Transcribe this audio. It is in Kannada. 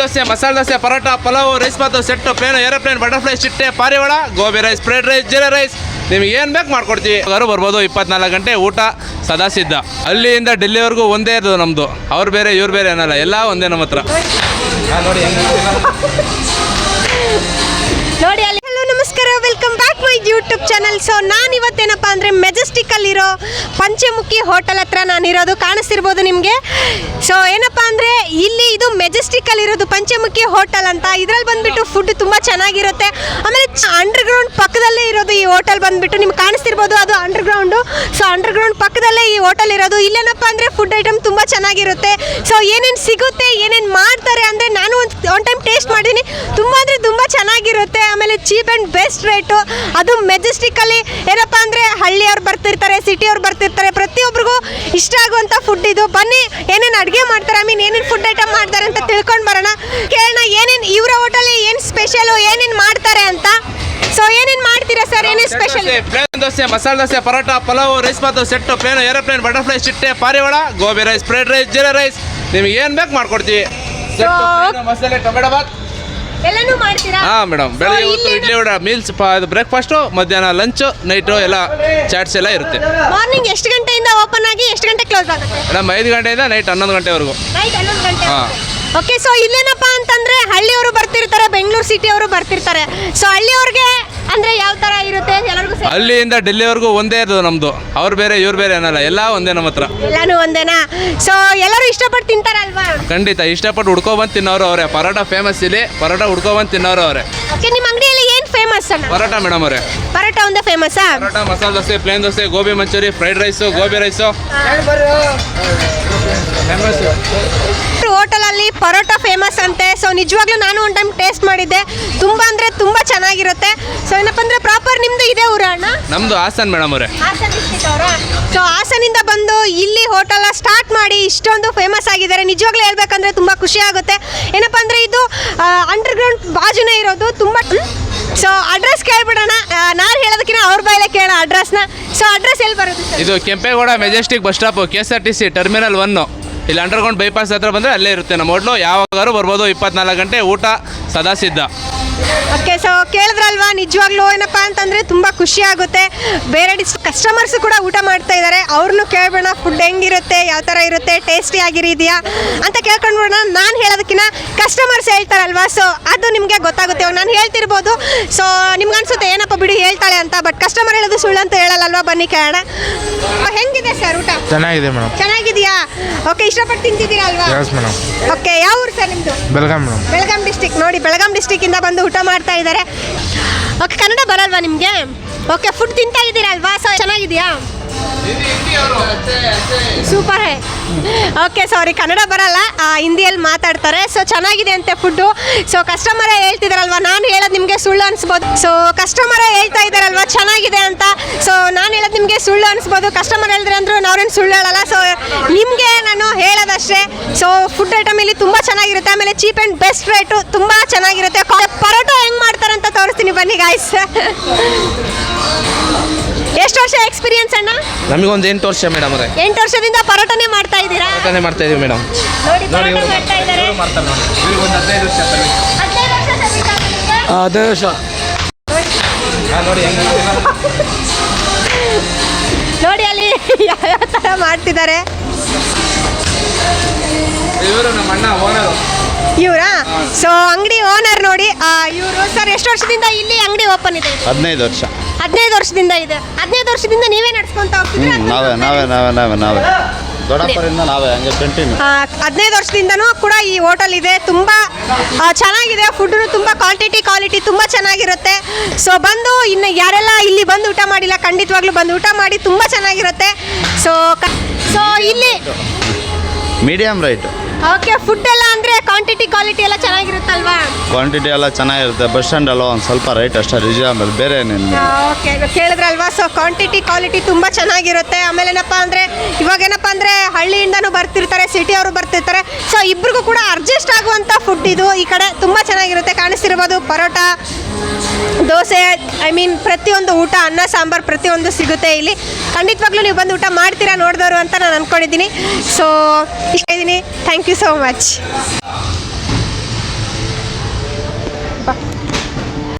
ದೋಸೆ, ಮಸಾಲೆ ದೋಸೆ, ಪರೋಟ, ಪಲಾವ್ ರೈಸ್ ಬಾತು ಸೆಟ್ ಪ್ಲೇನ್ ಏರೋಪ್ಲೇನ್ ಬಟರ್ಫ್ಲೈ ಚಿಟ್ಟೆ, ಪಾರಿವಾಳ, gobi rice fried rice jeera rice ನಿಮ್ಗೆ ಏನು ಬೇಕು ಮಾಡ್ಕೊಡ್ತೀವಿ. ಯಾರು ಬರ್ಬೋದು ಇಪ್ಪತ್ನಾಲ್ಕು ಗಂಟೆ ಊಟ ಸದಾ ಸಿದ್ಧ ಅಲ್ಲಿಂದ ಡೆಲ್ಲಿವರೆಗೂ ಒಂದೇ ಇರೋದು ನಮ್ಮದು ಅವ್ರು ಬೇರೆ, ಇವ್ರು ಬೇರೆ ಏನಲ್ಲ ಎಲ್ಲ ಒಂದೇ ನಮ್ಮ ಹತ್ರ. ನೋಡಿ, ಅಲ್ಲಿ ಹಲೋ ನಮಸ್ಕಾರ. Welcome back my YouTube channel so ನಾನು ಇವತ್ತೇನಪ್ಪ ಅಂದರೆ ಮೆಜೆಸ್ಟಿಕ್ಕಲ್ಲಿರೋ ಪಂಚಮುಖಿ ಹೋಟೆಲ್ ಹತ್ರ ನಾನಿರೋದು. ಕಾಣಿಸ್ತಿರ್ಬೋದು ನಿಮಗೆ. ಸೊ ಏನಪ್ಪ ಅಂದರೆ ಪಂಚಮುಖಿ ಹೋಟೆಲ್ ಅಂತ. ಇದ್ರಲ್ಲಿ ಬಂದ್ಬಿಟ್ಟು ಫುಡ್ ತುಂಬ ಚೆನ್ನಾಗಿರುತ್ತೆ. ಆಮೇಲೆ ಅಂಡರ್ ಗ್ರೌಂಡ್ ಪಕ್ಕದಲ್ಲೇ ಇರೋದು ಈ ಹೋಟೆಲ್ ಬಂದ್ಬಿಟ್ಟು ನಿಮ್ಗೆ ಕಾಣಿಸ್ತಿರ್ಬೋದು, ಅದು under ground so under ground ಪಕ್ಕದಲ್ಲೇ ಈ ಹೋಟೆಲ್ ಇರೋದು. ಇಲ್ಲೇನಪ್ಪ ಅಂದರೆ ಫುಡ್ ಐಟಮ್ ತುಂಬ ಚೆನ್ನಾಗಿರುತ್ತೆ. ಸೊ ಏನೇನು ಸಿಗುತ್ತೆ, ಏನೇನು ಮಾಡ್ತಾರೆ ಅಂದರೆ ನಾನು ಒಂದು ಒನ್ ಟೈಮ್ ಟೇಸ್ಟ್ ಮಾಡಿದ್ದೀನಿ ತುಂಬ ಅಂದರೆ ತುಂಬ ಚೆನ್ನಾಗಿರುತ್ತೆ ಆಮೇಲೆ ಚೀಪ್ ಆ್ಯಂಡ್ ಬೆಸ್ಟ್ ರೇಟು. ಅದು ಮೆಜೆಸ್ಟಿಕ್ಕಲ್ಲಿ ಏನಪ್ಪ ಅಂದರೆ ಹಳ್ಳಿಯವ್ರು ಬರ್ತಿರ್ತಾರೆ ಸಿಟಿಯವ್ರು ಬರ್ತಿರ್ತಾರೆ ಪ್ರತಿಯೊಬ್ಬರಿಗೂ ಇಷ್ಟ ಆಗುವಂಥ ಫುಡ್ ಇದು. ಬನ್ನಿ ಏನೇನು ಅಡುಗೆ ಮಾಡ್ತಾರೆ ಐ ಮೀನ್ ಏನೇನು ಫುಡ್ ಐಟಮ್ ಮಾಡ್ತಾರೆ ಅಂತ ತಿಳ್ಕೊಂಡು ಬರೋಣ. ಕೇಳೋಣ ಏನೇನು ಇವರ ಹೋಟೆಲಿ ಏನು ಸ್ಪೆಷಲು ಏನೇನು ಮಾಡ್ತಾರೆ ಅಂತ. ಸೊ ಏನೇನು ಮಾಡ್ತೀರಾ ಸರ್ ಏನೇನು special plain dosa masala dosa paratha pulao rice ಬಾತು ಸೆಟ್ಟು ಪ್ಲೇನ್ ಏರೋಪ್ಲೇನ್ ಬಟರ್ಫ್ಲೈ ಚಿಟ್ಟೆ ಪಾರಿವಾಳ gobi rice fried rice jeera rice ನಿಮ್ಗೆ ಏನು ಬೇಕು ಮಾಡ್ಕೊಡ್ತೀವಿ. ಮಸಾಲೆ ಟೊಮೆಟೊ ಬಾತ್ ಎಲ್ಲನೂ ಮಾಡ್ತೀರಾ? ಹಾಂ ಮೇಡಮ್ ಬೆಳಗ್ಗೆ ಹೊತ್ತು ಇಡ್ಲಿ ವಡ ಮೀಲ್ಸ್ ಇದು ಬ್ರೇಕ್ಫಾಸ್ಟು ಮಧ್ಯಾಹ್ನ ಲಂಚ್ ನೈಟು ಎಲ್ಲ ಚಾಟ್ಸ್ ಎಲ್ಲ ಇರುತ್ತೆ. ಮಾರ್ನಿಂಗ್ ಎಷ್ಟು ಗಂಟೆಯಿಂದ ಓಪನ್ ಆಗಿ ಎಷ್ಟು ಗಂಟೆ ಕ್ಲೋಸ್ ಆಗುತ್ತೆ? ಮೇಡಮ್ ಐದು ಗಂಟೆಯಿಂದ ನೈಟ್ ಹನ್ನೊಂದು ಗಂಟೆವರೆಗೂ. ನೈಟ್ ಹನ್ನೊಂದು ಗಂಟೆ ಹಾ. ಓಕೆ ಸೊ ಇಲ್ಲೇನಪ್ಪ ಅಂತಂದ್ರೆ ಹಳ್ಳಿಯವರು ಬರ್ತಿರ್ತಾರೆ ಬೆಂಗಳೂರು ಸಿಟಿಯವರು ಬರ್ತಿರ್ತಾರೆ. ಸೊ ಹಳ್ಳಿಯವ್ರಿಗೆ ಅಂದ್ರೆ ಯಾವ ಅಲ್ಲಿಂದ ಡೆಲ್ಲಿವರೆಗೂ ಒಂದೇ ಇರೋದು ನಮ್ಮದು ಅವ್ರು ಬೇರೆ ಇವ್ರು ಬೇರೆ ಅನ್ನಲ್ಲ. ಎಲ್ಲ ಒಂದೇ ನಮ್ಮ ಹತ್ರ. ಎಲ್ಲಾನು ಒಂದೇನಾ? ಸೊ ಎಲ್ಲರೂ ಇಷ್ಟಪಟ್ಟು ತಿಂತಾರಲ್ವಾ? ಖಂಡಿತ. ಇಷ್ಟಪಟ್ಟು ಹುಡ್ಕೊಬಂದು ತಿನ್ನೋರು ಅವರೇ. ಪರೋಟ ಫೇಮಸ್ ಇಲ್ಲಿ. ಪರೋಟ ಹುಡ್ಕೊಬಂದು ತಿನ್ನೋರು ಅವರೇ. ಓಕೆ ನಿಮ್ಮ ಏನು ಫೇಮಸ್ ಅಣ್ಣ? ಪರೋಟ ಮೇಡಮ್ ಅವರೇ. ಪರೋಟ ಒಂದೇ ಫೇಮಸ್ಸಾ paratha masala dosa plain dosa gobi manchurian fried rice gobi rice ಹೋಟೆಲಲ್ಲಿ ಪರೋಟ ಫೇಮಸ್ ಅಂತೆ. ಸೊ ನಿಜವಾಗ್ಲೂ ನಾನು ಒಂದು ಟೈಮ್ ಟೇಸ್ಟ್ ಮಾಡಿದ್ದೆ. ತುಂಬ ಅಂದರೆ ತುಂಬ ಚೆನ್ನಾಗಿರುತ್ತೆ. ಸೊ ಏನಪ್ಪ ಅಂದರೆ ಪ್ರಾಪರ್ ನಿಮ್ಮದು ಇದೆ ಊರ ಅಣ್ಣ? ನಮ್ದು ಹಾಸನ್ ಮೇಡಮ್ ಅವರೇ. ಸೊ ಹಾಸನ್ ಇಂದ ಹಾಸನಿಂದ ಬಂದು ಇಲ್ಲಿ ಹೋಟೆಲ್ ಸ್ಟಾರ್ಟ್ ಮಾಡಿ ಇಷ್ಟೊಂದು ಫೇಮಸ್ ಆಗಿದ್ದಾರೆ. ನಿಜವಾಗ್ಲೂ ಹೇಳ್ಬೇಕಂದ್ರೆ ತುಂಬ ಖುಷಿ ಆಗುತ್ತೆ. ಏನಪ್ಪ ಅಂದರೆ ಇದು ಅಂಡರ್ ಗ್ರೌಂಡ್ ಬಾಜುನೇ ಇರೋದು. ತುಂಬ ಸೊ ಅಡ್ರೆಸ್ ಕೇಳ್ಬಿಡೋಣ. ನಾನು ಹೇಳೋದಕ್ಕಿಂತ ಅವ್ರ ಬಾಯಲ್ಲೇ ಕೇಳೋಣ ಅಡ್ರೆಸ್ನ ಸೊ ಅಡ್ರೆಸ್ ಎಲ್ಲಿ ಬರುತ್ತೆ ಇದು Kempegowda Majestic bus stop K S R T C terminal one ಇಲ್ಲಿ ಅಂಡರ್ಗ್ರೌಂಡ್ ಬೈಪಾಸ್ ಹತ್ರ ಬಂದರೆ ಅಲ್ಲೇ ಇರುತ್ತೆ. ನಮ್ಮ ಹೋಟ್ಲು ಯಾವಾಗಾದ್ರೂ ಬರ್ಬೋದು. ಇಪ್ಪತ್ನಾಲ್ಕು ಗಂಟೆ ಊಟ ಸದಾ ಸಿದ್ಧ ಓಕೆ ಸೊ ಕೇಳಿದ್ರಲ್ವಾ ನಿಜವಾಗ್ಲೂ ಏನಪ್ಪ ಅಂತಂದರೆ ತುಂಬ ಖುಷಿ ಆಗುತ್ತೆ. ಬೇರೆ ಡಿಸ್ ಕಸ್ಟಮರ್ಸ್ ಕೂಡ ಊಟ ಮಾಡ್ತಾ ಇದ್ದಾರೆ ಅವ್ರನ್ನೂ ಕೇಳ್ಬೋಣ ಫುಡ್ ಹೆಂಗಿರುತ್ತೆ ಯಾವ ಥರ ಇರುತ್ತೆ ಟೇಸ್ಟಿ ಆಗಿರಿದೆಯಾ ಅಂತ ಕೇಳ್ಕೊಂಡ್ಬಿಡೋಣ. ನಾನು ಹೇಳೋದಕ್ಕಿಂತ ಕಸ್ಟಮರ್ಸ್ ಹೇಳ್ತಾರಲ್ವಾ ಸೊ ಅದು ನಿಮಗೆ ಗೊತ್ತಾಗುತ್ತೆ. ನಾನು ಹೇಳ್ತಿರ್ಬೋದು ಸೊ ನಿಮ್ಗೆ ಅನ್ಸುತ್ತೆ ಏನಪ್ಪ ಬಿಡಿ ಹೇಳ್ತಾಳೆ ಅಂತ ಬಟ್ ಕಸ್ಟಮರ್ ಹೇಳೋದು ಸುಳ್ಳು ಅಂತ ಹೇಳಲ್ಲಲ್ವಾ? ಬನ್ನಿ ಕೇಳೋಣ. ಹೆಂಗಿದೆ ಸರ್ ಊಟ? ಚೆನ್ನಾಗಿದೆ ಮೇಡಮ್ ಚೆನ್ನಾಗಿದೆಯಾ? ಓಕೆ ಇಷ್ಟಪಟ್ಟು ತಿಂತಿದ್ದೀರಾ ಅಲ್ವಾ? ಓಕೆ ಯಾವ ಊರು ಸರ್ ನಿಮ್ಮದು ಬೆಳಗಾಂ ಮೇಡಮ್ ಬೆಳಗಾಂ. ಡಿಸ್ಟಿಕ್ ನೋಡಿ ಬೆಳಗಾಂ ಡಿಸ್ಟಿಕ್ಕಿಂದ ಬಂದು ಊಟ ಮಾಡ್ತಾ ಇದ್ದಾರೆ. ಓಕೆ ಕನ್ನಡ ಬರಲ್ವಾ ನಿಮಗೆ? ಓಕೆ ಫುಡ್ ತಿಂತಾ ಇದ್ದೀರಾ ಅಲ್ವಾ ಸೊ ಚೆನ್ನಾಗಿದೆಯಾ ಸೂಪರ್ ಹೇ. ಓಕೆ ಸಾರಿ ಕನ್ನಡ ಬರಲ್ಲ. ಹಿಂದಿಯಲ್ಲಿ ಮಾತಾಡ್ತಾರೆ. ಸೊ ಚೆನ್ನಾಗಿದೆ ಅಂತೆ ಫುಡ್ಡು ಸೊ ಕಸ್ಟಮರೇ ಹೇಳ್ತಿದಾರಲ್ವ? ನಾನು ಹೇಳೋದು ನಿಮಗೆ ಸುಳ್ಳು ಅನಿಸ್ಬೋದು. ಸೊ ಕಸ್ಟಮರೇ ಹೇಳ್ತಾ ಇದ್ದಾರಲ್ವ ಚೆನ್ನಾಗಿದೆ ಅಂತ. ಸೊ ನಾನು ಹೇಳೋದು ನಿಮಗೆ ಸುಳ್ಳು ಅನಿಸ್ಬೋದು. ಕಸ್ಟಮರ್ ಹೇಳಿದ್ರೆ ಅಂದರೂ ನಾವೇನು ಸುಳ್ಳು ಹೇಳಲ್ಲ. ಸೊ ನಿಮಗೆ ನಾನು ಹೇಳೋದಷ್ಟೇ. ಸೊ ಫುಡ್ ಐಟಮ್ ಇಲ್ಲಿ ತುಂಬ ಚೆನ್ನಾಗಿರುತ್ತೆ. ಆಮೇಲೆ ಚೀಪ್ ಆ್ಯಂಡ್ ಬೆಸ್ಟ್ ರೇಟು ತುಂಬ ಚೆನ್ನಾಗಿರುತ್ತೆ. ಪರೋಟ ಹೆಂಗೆ ಮಾಡ್ತಾರೆ ಅಂತ ತೋರಿಸ್ತೀನಿ ಬನ್ನಿ ಗಾಯ್ಸ್ ಎಷ್ಟು ವರ್ಷ ಎಕ್ಸ್ಪೀರಿಯನ್ಸ್ ಅಣ್ಣ? ನಮಗೊಂದು ಎಂಟು ವರ್ಷ ಮೇಡಮ್ ಅವರೇ. ಎಂಟು ವರ್ಷದಿಂದ ಪರೋಟನೆ ಮಾಡ್ತಾ ಇದ್ದೀರಾ? ಪರೋಟನೆ ಮಾಡ್ತಾ ಇದ್ದೀವಿ ಮೇಡಮ್ ನೋಡಿ ಪರೋಟ ಮಾಡ್ತಾ ಇದ್ದಾರೆ. ಮಾಡ್ತಾರೆ ನೋಡಿ. ಒಂದು ಹದಿನೈದು ವರ್ಷ ಹದಿನೈದು ವರ್ಷ ನಿಮ್ಗೆ? ಹದಿನೈದು ವರ್ಷ. ನೋಡಿ ನೋಡಿ ಅಲ್ಲಿ ಯಾವ ಥರ ಮಾಡ್ತಿದ್ದಾರೆ? ಇವರು ನಮ್ಮ ಅಣ್ಣ ಓನರು ಇವರಾ? ಸೊ ಅಂಗಡಿ ಓನರ್ ನೋಡಿ ಇವರು ಸರ್ ಎಷ್ಟು ವರ್ಷದಿಂದ ಇಲ್ಲಿ ಅಂಗಡಿ ಓಪನ್ ಇದೆ ಹದಿನೈದು ವರ್ಷ. ಹದಿನೈದು ವರ್ಷದಿಂದ ಇದೆ. ಹದಿನೈದು ವರ್ಷದಿಂದ ನೀವೇ ನಡ್ಸ್ಕೊಂತ ಹೋಗ್ತೀವಿ ನಾವೇ ನಾವೇ ನಾವೇ ನಾವೇ ನಾವೇ. ದೊಡ್ಡಪ್ಪರಿಂದ ನಾವೇ ಹಂಗೆ ಕಂಟಿನ್ಯೂ ಹದಿನೈದು ವರ್ಷದಿಂದನೂ ಕೂಡ ಈ ಹೋಟೆಲ್ ಇದೆ. ತುಂಬ ಚೆನ್ನಾಗಿದೆ. ಫುಡ್ ತುಂಬ ಕ್ವಾಲಿಟಿ ಕ್ವಾಲಿಟಿ ತುಂಬ ಚೆನ್ನಾಗಿರುತ್ತೆ. ಸೊ ಬಂದು ಇನ್ನು ಯಾರೆಲ್ಲ ಇಲ್ಲಿ ಬಂದು ಊಟ ಮಾಡಿಲ್ಲ ಖಂಡಿತವಾಗ್ಲೂ ಬಂದು ಊಟ ಮಾಡಿ ತುಂಬ ಚೆನ್ನಾಗಿರುತ್ತೆ. ಸೊ ಸೊ ಇಲ್ಲಿ ಮೀಡಿಯಂ ರೈಟ್ ಓಕೆ ಫುಡ್ ಎಲ್ಲ ಕ್ವಾಂಟಿಟಿ ಕ್ವಾಲಿಟಿ ಎಲ್ಲ ಚೆನ್ನಾಗಿರುತ್ತಲ್ವಾ? ಕ್ವಾಂಟಿಟಿ ಎಲ್ಲ ಚೆನ್ನಾಗಿರುತ್ತೆ. ಬಸ್ ಸ್ಟ್ಯಾಂಡ್ ಅಲ್ಲ ಒಂದು ಸ್ವಲ್ಪ ರೈಟ್ ಅಷ್ಟೇ ರಿಜನಬಲ್ ಬೇರೆ ಏನೇನು ಓಕೆ ಕೇಳಿದ್ರಲ್ವಾ? ಸೊ ಕ್ವಾಂಟಿಟಿ ಕ್ವಾಲಿಟಿ ತುಂಬ ಚೆನ್ನಾಗಿರುತ್ತೆ. ಆಮೇಲೆ ಏನಪ್ಪ ಅಂದರೆ ಇವಾಗ ಏನಪ್ಪ ಅಂದರೆ ಹಳ್ಳಿಯಿಂದನೂ ಬರ್ತಿರ್ತಾರೆ ಸಿಟಿಯವರು ಬರ್ತಿರ್ತಾರೆ. ಸೊ ಇಬ್ರಿಗೂ ಕೂಡ ಅಡ್ಜಸ್ಟ್ ಆಗುವಂಥ ಫುಡ್ ಇದು. ಈ ಕಡೆ ತುಂಬ ಚೆನ್ನಾಗಿರುತ್ತೆ. ಕಾಣಿಸ್ತಿರ್ಬೋದು ಪರೋಟ ದೋಸೆ ಐ ಮೀನ್ ಪ್ರತಿಯೊಂದು ಊಟ ಅನ್ನ ಸಾಂಬಾರು ಪ್ರತಿಯೊಂದು ಸಿಗುತ್ತೆ ಇಲ್ಲಿ. ಖಂಡಿತವಾಗ್ಲೂ ನೀವು ಬಂದು ಊಟ ಮಾಡ್ತೀರಾ ನೋಡಿದವರು ಅಂತ ನಾನು ಅಂದ್ಕೊಂಡಿದ್ದೀನಿ ಸೊ ಇಷ್ಟ ಇದ್ದೀನಿ. Thank you so much